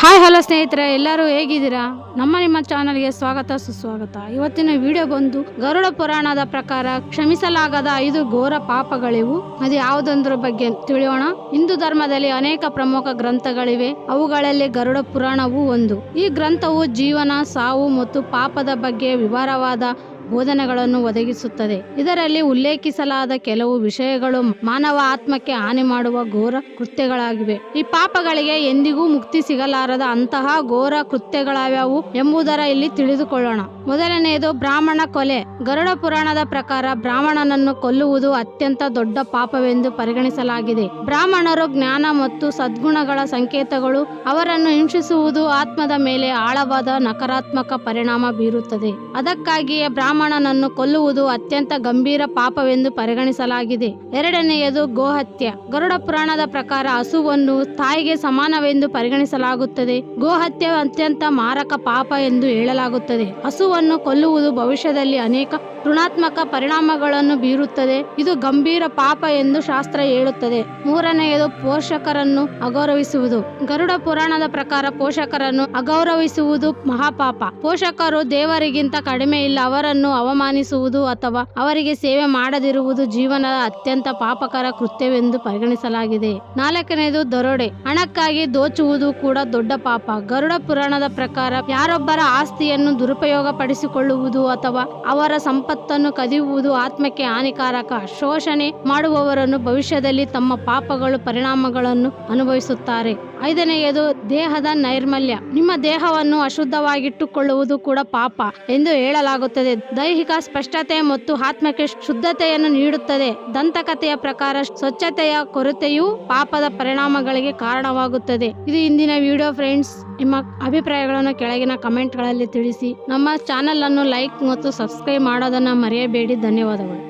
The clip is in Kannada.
ಹಾಯ್ ಹಲೋ ಸ್ನೇಹಿತರೆ. ಎಲ್ಲರೂ ಹೇಗಿದ್ದೀರಾ? ನಮ್ಮ ನಿಮ್ಮ ಚಾನಲ್ಗೆ ಸ್ವಾಗತ, ಸುಸ್ವಾಗತ. ಇವತ್ತಿನ ವಿಡಿಯೋ ಬಂದು ಗರುಡ ಪುರಾಣದ ಪ್ರಕಾರ ಕ್ಷಮಿಸಲಾಗದ ಐದು ಘೋರ ಪಾಪಗಳಿವು. ಅದು ಯಾವುದೊಂದರ ಬಗ್ಗೆ ತಿಳಿಯೋಣ? ಹಿಂದೂ ಧರ್ಮದಲ್ಲಿ ಅನೇಕ ಪ್ರಮುಖ ಗ್ರಂಥಗಳಿವೆ. ಅವುಗಳಲ್ಲಿ ಗರುಡ ಪುರಾಣವೂ ಒಂದು. ಈ ಗ್ರಂಥವು ಜೀವನ, ಸಾವು ಮತ್ತು ಪಾಪದ ಬಗ್ಗೆ ವಿವರವಾದ ಬೋಧನೆಗಳನ್ನು ಒದಗಿಸುತ್ತದೆ. ಇದರಲ್ಲಿ ಉಲ್ಲೇಖಿಸಲಾದ ಕೆಲವು ವಿಷಯಗಳು ಮಾನವ ಆತ್ಮಕ್ಕೆ ಹಾನಿ ಮಾಡುವ ಘೋರ ಕೃತ್ಯಗಳಾಗಿವೆ. ಈ ಪಾಪಗಳಿಗೆ ಎಂದಿಗೂ ಮುಕ್ತಿ ಸಿಗಲಾರದ ಅಂತಹ ಘೋರ ಕೃತ್ಯಗಳಾವ್ಯಾವು ಎಂಬುದರ ಇಲ್ಲಿ ತಿಳಿದುಕೊಳ್ಳೋಣ. ಮೊದಲನೆಯದು ಬ್ರಾಹ್ಮಣ ಕೊಲೆ. ಗರುಡ ಪುರಾಣದ ಪ್ರಕಾರ ಬ್ರಾಹ್ಮಣನನ್ನು ಕೊಲ್ಲುವುದು ಅತ್ಯಂತ ದೊಡ್ಡ ಪಾಪವೆಂದು ಪರಿಗಣಿಸಲಾಗಿದೆ. ಬ್ರಾಹ್ಮಣರು ಜ್ಞಾನ ಮತ್ತು ಸದ್ಗುಣಗಳ ಸಂಕೇತಗಳು, ಅವರನ್ನು ಹಿಂಸಿಸುವುದು ಆತ್ಮದ ಮೇಲೆ ಆಳವಾದ ನಕಾರಾತ್ಮಕ ಪರಿಣಾಮ ಬೀರುತ್ತದೆ. ಅದಕ್ಕಾಗಿಯೇ ಬ್ರಾಹ್ಮಣನನ್ನು ಕೊಲ್ಲುವುದು ಅತ್ಯಂತ ಗಂಭೀರ ಪಾಪವೆಂದು ಪರಿಗಣಿಸಲಾಗಿದೆ. ಎರಡನೆಯದು ಗೋಹತ್ಯ. ಗರುಡ ಪುರಾಣದ ಪ್ರಕಾರ ಹಸುವನ್ನು ತಾಯಿಗೆ ಸಮಾನವೆಂದು ಪರಿಗಣಿಸಲಾಗುತ್ತದೆ. ಗೋಹತ್ಯೆ ಅತ್ಯಂತ ಮಾರಕ ಪಾಪ ಎಂದು ಹೇಳಲಾಗುತ್ತದೆ. ಹಸುವನ್ನು ಕೊಲ್ಲುವುದು ಭವಿಷ್ಯದಲ್ಲಿ ಅನೇಕ ಋಣಾತ್ಮಕ ಪರಿಣಾಮಗಳನ್ನು ಬೀರುತ್ತದೆ. ಇದು ಗಂಭೀರ ಪಾಪ ಎಂದು ಶಾಸ್ತ್ರ ಹೇಳುತ್ತದೆ. ಮೂರನೆಯದು ಪೋಷಕರನ್ನು ಅಗೌರವಿಸುವುದು. ಗರುಡ ಪುರಾಣದ ಪ್ರಕಾರ ಪೋಷಕರನ್ನು ಅಗೌರವಿಸುವುದು ಮಹಾಪಾಪ. ಪೋಷಕರು ದೇವರಿಗಿಂತ ಕಡಿಮೆ ಇಲ್ಲ, ಅವರನ್ನು ಅವಮಾನಿಸುವುದು ಅಥವಾ ಅವರಿಗೆ ಸೇವೆ ಮಾಡದಿರುವುದು ಜೀವನದ ಅತ್ಯಂತ ಪಾಪಕರ ಕೃತ್ಯವೆಂದು ಪರಿಗಣಿಸಲಾಗಿದೆ. ನಾಲ್ಕನೆಯದು ದರೋಡೆ. ಹಣಕ್ಕಾಗಿ ದೋಚುವುದು ಕೂಡ ದೊಡ್ಡ ಪಾಪ. ಗರುಡ ಪುರಾಣದ ಪ್ರಕಾರ ಯಾರೊಬ್ಬರ ಆಸ್ತಿಯನ್ನು ದುರುಪಯೋಗ ಪಡಿಸಿಕೊಳ್ಳುವುದು ಅಥವಾ ಅವರ ಸಂಪತ್ತನ್ನು ಕದಿಯುವುದು ಆತ್ಮಕ್ಕೆ ಹಾನಿಕಾರಕ ಶೋಷಣೆ ಮಾಡುವವರನ್ನು ಭವಿಷ್ಯದಲ್ಲಿ ತಮ್ಮ ಪಾಪಗಳು ಪರಿಣಾಮಗಳನ್ನು ಅನುಭವಿಸುತ್ತಾರೆ. ಐದನೆಯದು ದೇಹದ ನೈರ್ಮಲ್ಯ. ನಿಮ್ಮ ದೇಹವನ್ನು ಅಶುದ್ಧವಾಗಿಟ್ಟುಕೊಳ್ಳುವುದು ಕೂಡ ಪಾಪ ಎಂದು ಹೇಳಲಾಗುತ್ತದೆ. ದೈಹಿಕ ಸ್ಪಷ್ಟತೆ ಮತ್ತು ಆತ್ಮಕ್ಕೆ ಶುದ್ಧತೆಯನ್ನು ನೀಡುತ್ತದೆ. ದಂತಕಥೆಯ ಪ್ರಕಾರ ಸ್ವಚ್ಛತೆಯ ಕೊರತೆಯು ಪಾಪದ ಪರಿಣಾಮಗಳಿಗೆ ಕಾರಣವಾಗುತ್ತದೆ. ಇದು ಇಂದಿನ ವಿಡಿಯೋ ಫ್ರೆಂಡ್ಸ್. ನಿಮ್ಮ ಅಭಿಪ್ರಾಯಗಳನ್ನು ಕೆಳಗಿನ ಕಮೆಂಟ್ಗಳಲ್ಲಿ ತಿಳಿಸಿ. ನಮ್ಮ ಚಾನೆಲ್ ಅನ್ನು ಲೈಕ್ ಮತ್ತು ಸಬ್ಸ್ಕ್ರೈಬ್ ಮಾಡೋದನ್ನು ಮರೆಯಬೇಡಿ. ಧನ್ಯವಾದಗಳು.